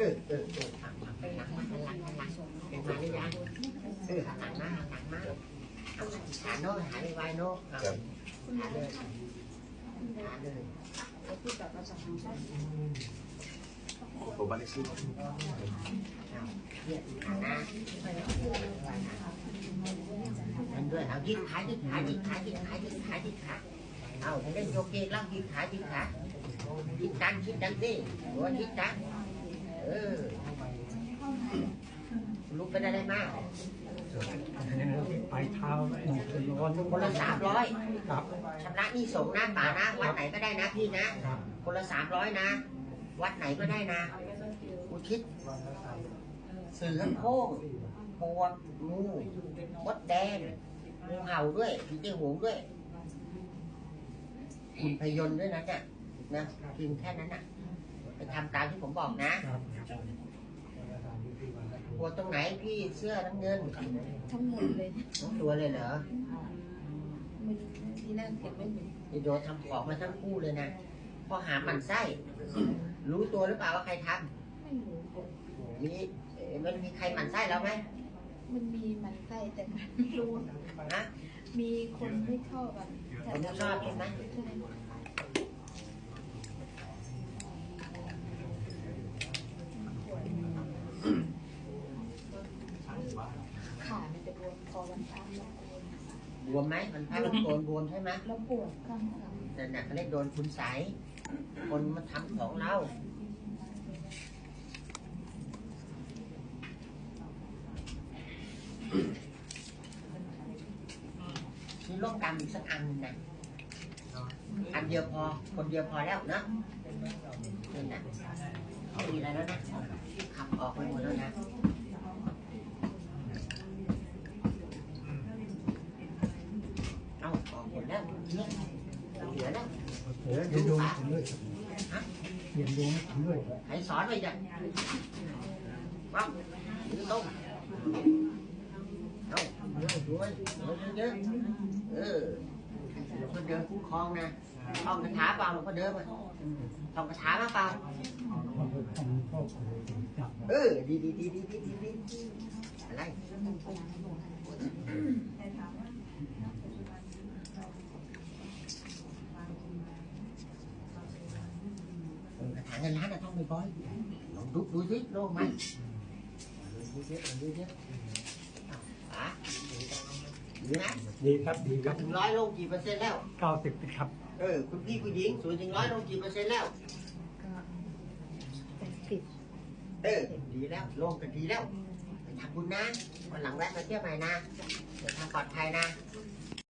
เออเออเออหันหลังหันหลังมาหนหลังหันหลังเป็นมาหรือยังเออหนหลังมาหนหลังมาเอาหาโน่หาไวโน่หาเลยหาเลยผมบ้านเลขที่เอาเนี่ยหาหน้านั่นด้วยเอายืดขายืดขายืดขายืดขายืดขายืดขาเอาเล่นโยเกะแล้วยืดขายืดขายืดกันยืดกันสิหัวยืดกัน เออลุกไปได้ได้มากไปเท้าหนึ่งถึงร้อนคนละสามร้อยครับชำระหนี้สงฆ์นะป่านะวัดไหนก็ได้นะพี่นะ คนละสามร้อยนะ วัดไหนก็ได้นะ อุทิศเสือโคร่งปวกงูมดแดงงูเห่าด้วยผีเจ้าหงด้วยคุณพยนต์ด้วยนะเนี่ยนะพิมพ์แค่นั้นนะ ไปทำตามที่ผมบอกนะครับปวดตรงไหนพี่เสื้อน้ำเงินทั้งหมดเลย ทั้งตัวเลยเหรอมันที่แรกเก็บไว้หมดนี่โดนทำของมาทั้งคู่เลยนะพอหาหมันไส้ รู้ตัวหรือเปล่าว่าใครทไม่รู้ำมีเอ่อมันมีใครหมันไส้แล้วไหมมันมีมันไส้แต่มันไม่รู้ นะมีคนไม่ชอบกันคนไม่ชอบใช่ไหมใช่ขามัน จะบวมคอวันพระแล้วปวดบวมไหมมันพามันโกนบวมใช่ไหมแล้วปวดข้างหลังแต่น่ะเขาเรียกโดนคุณใสยคนมาทำของเรา มีโรคดำอีกสักอันหนึ่งนะอันเดียวพอ คนเดียวพอแล้วเนอะนี่นะไม่มีอะไรแล้วนะขับออกไปหมดแล้วนะ เอาออกหม เนี่ยเหลือแล้วเดี๋ยวเดี๋ยวดูถึงด้วยเดี๋ยวดูถึงด้วยใครสอนไปจ้ะว้าวถือต้มเอาเยอะด้วยเยอะเออหลวงพ่อเดินคุ้มครองนะท่องคาถาเปล่าหลวงพ่อเดินมาท่องคาถามาเปล่าเออดีดีดีดีดีดีดีอะไร เออคาถาเงินล้านนะท่องบ่อยลองดูดูสิโล่งไหมดูสิดูสิอะดีนะดีครับดีครับถึงร้อยโลกี่เปอร์เซ็นต์แล้วเก้าสิบครับ เออคุณพี่ผู้หญิงศูนย์ถึงร้อยโลกี่เปอร์เซ็นต์แล้วก็แปดสิบเออดีแล้วโลงก็ดีแล้วทำบุญนะวันหลังแวะมาเที่ยวใหม่นะเดินทางปลอดภัยนะ